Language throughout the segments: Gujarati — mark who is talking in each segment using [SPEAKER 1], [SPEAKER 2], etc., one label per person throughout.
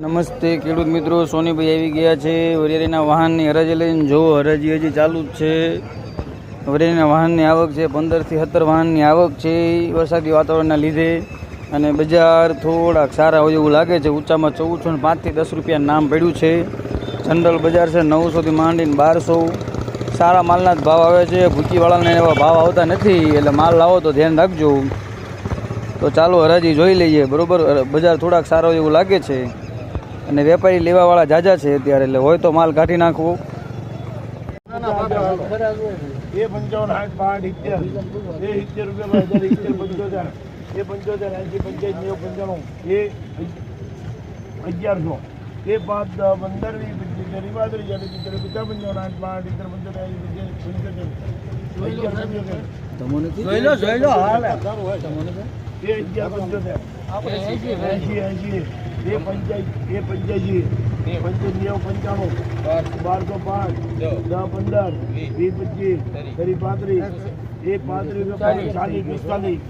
[SPEAKER 1] નમસ્તે ખેડૂત મિત્રો, સોનીભાઈ આવી ગયા છે. વરિયાળીના વાહનની હરાજી લઈને જો હરાજી હજી ચાલુ જ છે. વરિયાળીના વાહનની આવક છે પંદરથી સત્તર વાહનની આવક છે વરસાદી વાતાવરણના લીધે. અને બજાર થોડાક સારા હોય એવું લાગે છે. ઊંચામાં ચૌદસો ને પાંચથી દસ રૂપિયા નામ પડ્યું છે. જનરલ બજાર છે નવસોથી માંડીને બારસો. સારા માલના જ ભાવ આવે છે. ભૂકીવાળાને એવા ભાવ આવતા નથી. એટલે માલ લાવો તો ધ્યાન રાખજો. તો ચાલો હરાજી જોઈ લઈએ. બરોબર? બજાર થોડાક સારો એવું લાગે છે. અને વેપારી લેવાવાળા જાજા છે અત્યારે એટલે હોય તો માલ કાઢી નાખવો.
[SPEAKER 2] અગિયારસો. એ પાંચ પંદર વીસ ચાલીસ પચાસ પંચાવન આઠ પાંચ ઇત્તેર પંચોતેર એંસી પંચાયત પંચોતેર. એ અગિયાર પંચોતેર. એંસી એ પંચાયત એ પંચ્યાસી પંચાયત પંચાણું. બારસો પાંચ. દસ પંદર. વીસ. પચીસ. ત્રીસ પાંત્રીસ. એ પાંત્રીસ રૂપિયા ચાલીસ. પિસ્તાલીસ.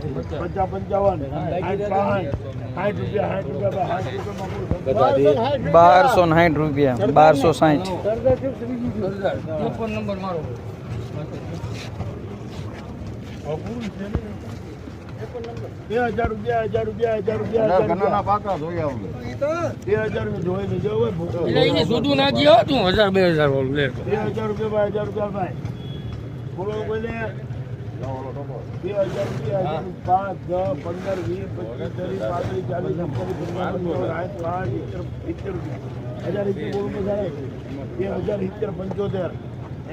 [SPEAKER 2] પચાસ. પંચાવન. સાઠ સાઠ સાઠ રૂપિયા સાઠ સાઠ રૂપિયા.
[SPEAKER 1] બારસો સાઠ રૂપિયા. બારસો સાઠ.
[SPEAKER 2] બે હજાર રૂપિયા હજાર રૂપિયા હજાર રૂપિયા હજાર રૂપિયા. બે હજાર જોઈ લેજો
[SPEAKER 3] એટલે એને સુધું ના ગયો તું હજાર બે હજાર વાળું લે
[SPEAKER 2] બે હજાર રૂપિયા ભાઈ હજાર રૂપિયા ભાઈ. બોલો કોઈને? બે હજાર રૂપિયા પાંચ દસ પંદર વીસ પચીસ ત્રીસ પાંત્રીસ ચાલીસ સિત્તેર રૂપિયા. હજાર સિત્તેર બોલો બે હજાર સિત્તેર પંચોતેર.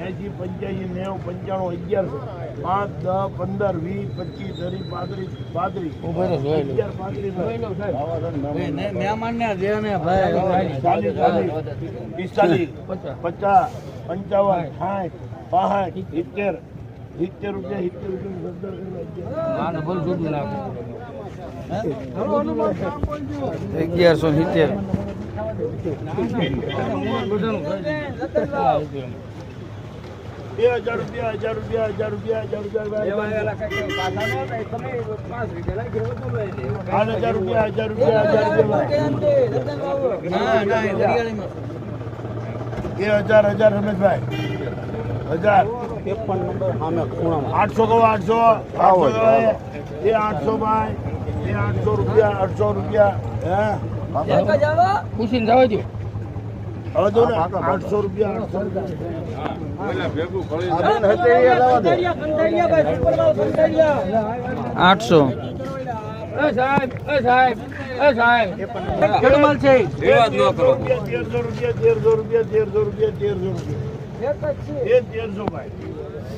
[SPEAKER 2] એંસી પંચ્યાસી નેવું પંચાણું અગિયારસો પાંચ દસ પંદર વીસ પચીસ ત્રીસ પાંત્રીસ પાંત્રીસ. અગિયાર પાંત્રીસ પિસ્તાલીસ પચાસ. પંચાવન સાઠ પાસઠ સિત્તેર. સિત્તેર રૂપિયા સિત્તેર રૂપિયા
[SPEAKER 1] અગિયારસો સિત્તેર.
[SPEAKER 2] બે હજાર રૂપિયા હજાર રૂપિયા હજાર રૂપિયા હજાર રૂપિયા પાંચ હજાર રૂપિયા હજાર રૂપિયા હજાર રૂપિયા. એ હજાર હજાર રમેશભાઈ. હજાર. આઠસો કહો આઠસો. આઠસો એ આઠસો ભાઈ એ આઠસો રૂપિયા આઠસો રૂપિયા. હે?
[SPEAKER 3] પૂછીને જવા દો
[SPEAKER 2] હવે જો ને આઠસો રૂપિયા આઠસો રૂપિયા.
[SPEAKER 1] આઠસો
[SPEAKER 3] એ સાહેબ એ સાહેબ એ સાહેબ કેટલો માલ છે?
[SPEAKER 2] તેરસો રૂપિયા તેરસો રૂપિયા તેરસો રૂપિયા તેરસો રૂપિયા તેરસો રૂપિયા. એ તેરસો ભાઈ.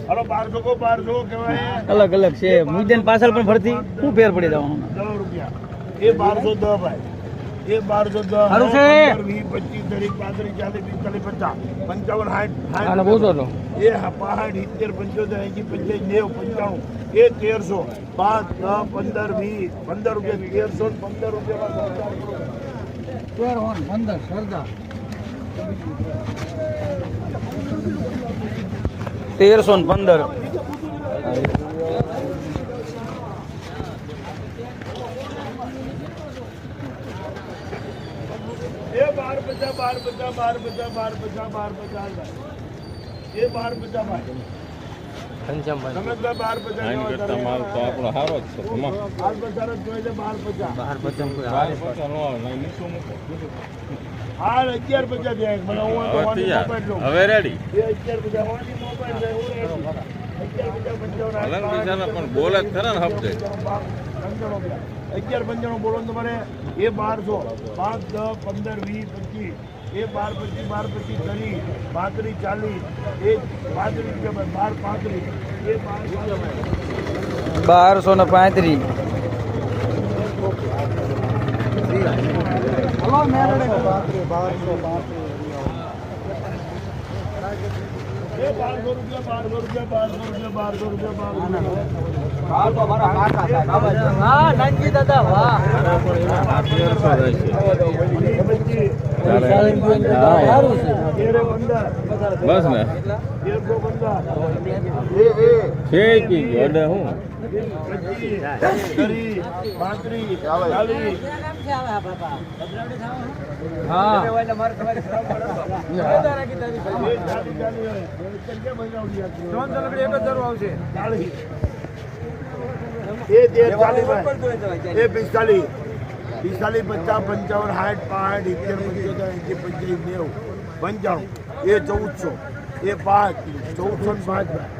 [SPEAKER 2] હલો બારસો કો બારસો કહેવાય.
[SPEAKER 1] અલગ અલગ છે. મુદ્દે પાછળ પણ ફરતી. શું ફેર પડી જવાનું
[SPEAKER 2] એ બારસો દસ ભાઈ. એ બારસો દસ વીસ પચીસ ત્રીસ પાંત્રીસ ચાલીસ પિસ્તાલીસ પચાસ પંચાવન સાઠ એ પાસઠ સિત્તેર પંચોતેર એંસી પંચાસ નેવું પંચાણું એ તેરસો. પાંચ દસ પંદર વીસ પંદર રૂપિયા તેરસો પંદર રૂપિયા
[SPEAKER 1] તેરસો ને પંદર
[SPEAKER 2] એ બાર પચાસ બાર પચાસ બાર પચાસ બાર પચાસ બાર પચાસ ભાઈ. એ બાર પચાસ ભાઈ રમેશભાઈ બાર પચાસ લેવા તારે. બાર પચાસ જ જોઈએ છે, બાર પચાસ હાલ અગિયાર પચાસ થયા. મને હું તો વાની મોબાઈલ લઉં.
[SPEAKER 4] હવે રેડી
[SPEAKER 2] એ બાર બધા બાર બધા બાર બધા બાર બધા એ બાર બધા
[SPEAKER 4] બાર.
[SPEAKER 2] પાંચ,
[SPEAKER 4] બિચારા પણ બોલે જ ખરા ને હપ્તે
[SPEAKER 2] પંચાણું અગિયાર પંચાણું બોલો તમારે. એ બારસો. પાંચ દસ પંદર વીસ પચીસ. એ બાર પચીસ બાર પચીસ ત્રીસ પાંત્રીસ ચાલીસ. એ પાંત્રીસ રૂપિયા બાર પાંત્રીસ. એ બાર પાંત્રીસ.
[SPEAKER 1] બારસો ને પાંત્રીસ.
[SPEAKER 2] બારસો રૂપિયા
[SPEAKER 4] બસ ને. છે કી હું?
[SPEAKER 2] એ પિસ્તાલીસ પિસ્તાલીસ પચાસ પંચાવન સાઠ પાંઠ ઇત્તેર પંચોતેર એસી પંચાવીસ નેવું પંચાણું એ ચૌદસો, એ પાંચ, ચૌદસો ને પાંચ.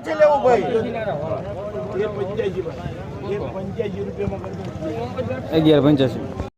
[SPEAKER 4] નથી લેવું ભાઈ.
[SPEAKER 1] અગિયાર પંચ્યાસી.